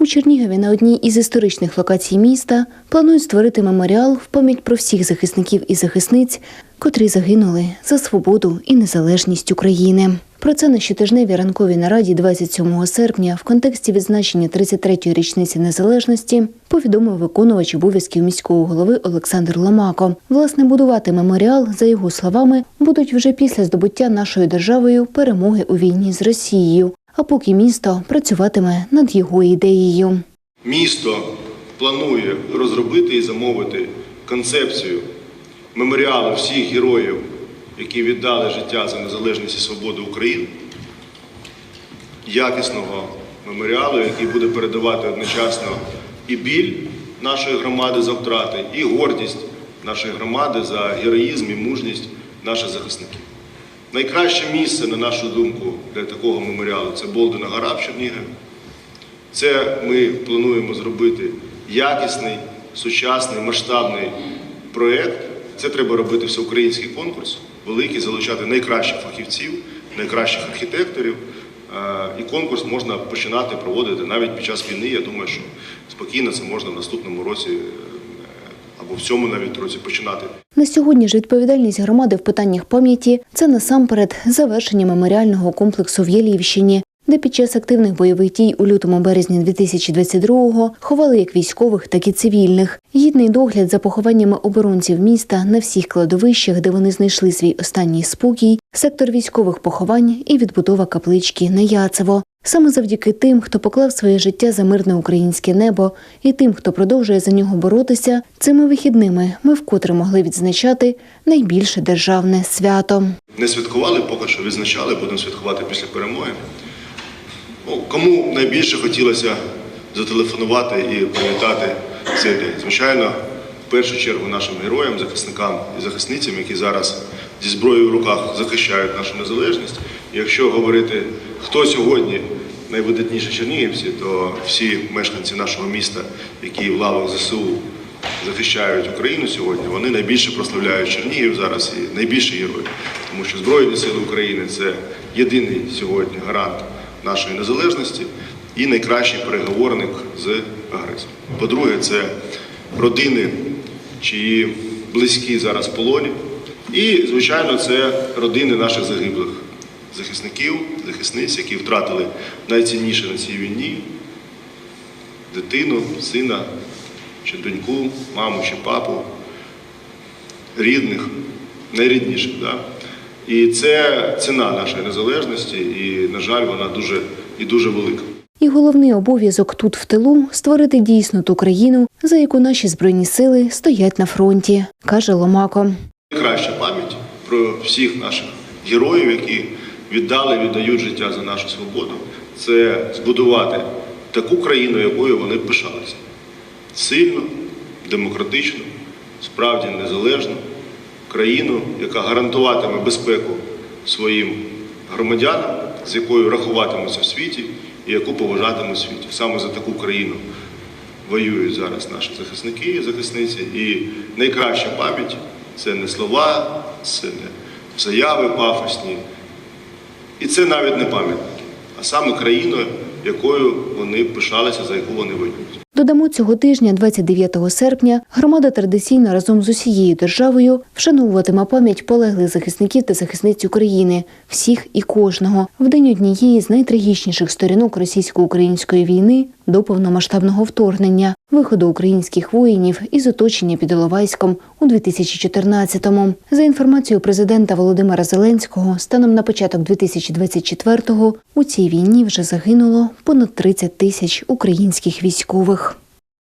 У Чернігові на одній із історичних локацій міста планують створити меморіал в пам'ять про всіх захисників і захисниць, котрі загинули за свободу і незалежність України. Про це на щотижневій ранковій нараді 27 серпня в контексті відзначення 33-ї річниці незалежності повідомив виконувач обов'язків міського голови Олександр Ломако. Власне, будувати меморіал, за його словами, будуть вже після здобуття нашою державою перемоги у війні з Росією. А поки місто працюватиме над його ідеєю. Місто планує розробити і замовити концепцію меморіалу всіх героїв, які віддали життя за незалежність і свободу України, якісного меморіалу, який буде передавати одночасно і біль нашої громади за втрати, і гордість нашої громади за героїзм і мужність наших захисників. Найкраще місце, на нашу думку, для такого меморіалу це Болдина гора в Чернігові. Це ми плануємо зробити якісний, сучасний, масштабний проєкт. Це треба робити всеукраїнський конкурс, великий, залучати найкращих фахівців, найкращих архітекторів. І конкурс можна починати проводити навіть під час війни. Я думаю, що спокійно це можна в наступному році е, або в цьому навіть році починати. На сьогодні ж відповідальність громади в питаннях пам'яті це насамперед завершення меморіального комплексу в Єлівщині, де під час активних бойових дій у лютому березні 2022-го ховали як військових, так і цивільних. Гідний догляд за похованнями оборонців міста на всіх кладовищах, де вони знайшли свій останній спокій, сектор військових поховань і відбудова каплички на Яцево. Саме завдяки тим, хто поклав своє життя за мирне українське небо, і тим, хто продовжує за нього боротися, цими вихідними ми вкотре могли відзначати найбільше державне свято. Не святкували, поки що відзначали, будемо святкувати після перемоги. Ну, кому найбільше хотілося зателефонувати і привітати цей день? Звичайно, в першу чергу нашим героям, захисникам і захисницям, які зараз зі зброєю в руках захищають нашу незалежність. Якщо говорити, хто сьогодні найвидатніші чернігівці, то всі мешканці нашого міста, які в лавах ЗСУ захищають Україну сьогодні, вони найбільше прославляють Чернігів зараз і найбільші герої. Тому що Збройні Сили України це єдиний сьогодні гарант нашої незалежності і найкращий переговорник з агресором. По-друге, це родини, чиї близькі зараз в полоні. І, звичайно, це родини наших загиблих захисників, захисниць, які втратили найцінніше на цій війні дитину, сина чи доньку, маму чи папу, рідних, найрідніших. Да? І це ціна нашої незалежності, і, на жаль, вона дуже і дуже велика. І головний обов'язок тут в тилу створити дійсну ту країну, за яку наші збройні сили стоять на фронті, каже Ломако. Найкраща пам'ять про всіх наших героїв, які віддали, віддають життя за нашу свободу, це збудувати таку країну, якою вони пишалися. Сильну, демократичну, справді незалежну країну, яка гарантуватиме безпеку своїм громадянам, з якою рахуватимуться в світі і яку поважатимуть в світі. Саме за таку країну воюють зараз наші захисники і захисниці. І найкраща пам'ять це не слова, це не заяви пафосні. І це навіть не пам'ятники, а саме країна, якою вони пишалися, за яку вони воюють. Додамо цього тижня, 29 серпня, громада традиційно разом з усією державою вшановуватиме пам'ять полеглих захисників та захисниць України, всіх і кожного, в день однієї з найтрагічніших сторінок російсько-української війни до повномасштабного вторгнення, виходу українських воїнів із оточення під Іловайськом у 2014-му. За інформацією президента Володимира Зеленського, станом на початок 2024-го у цій війні вже загинуло понад 30 тисяч українських військових.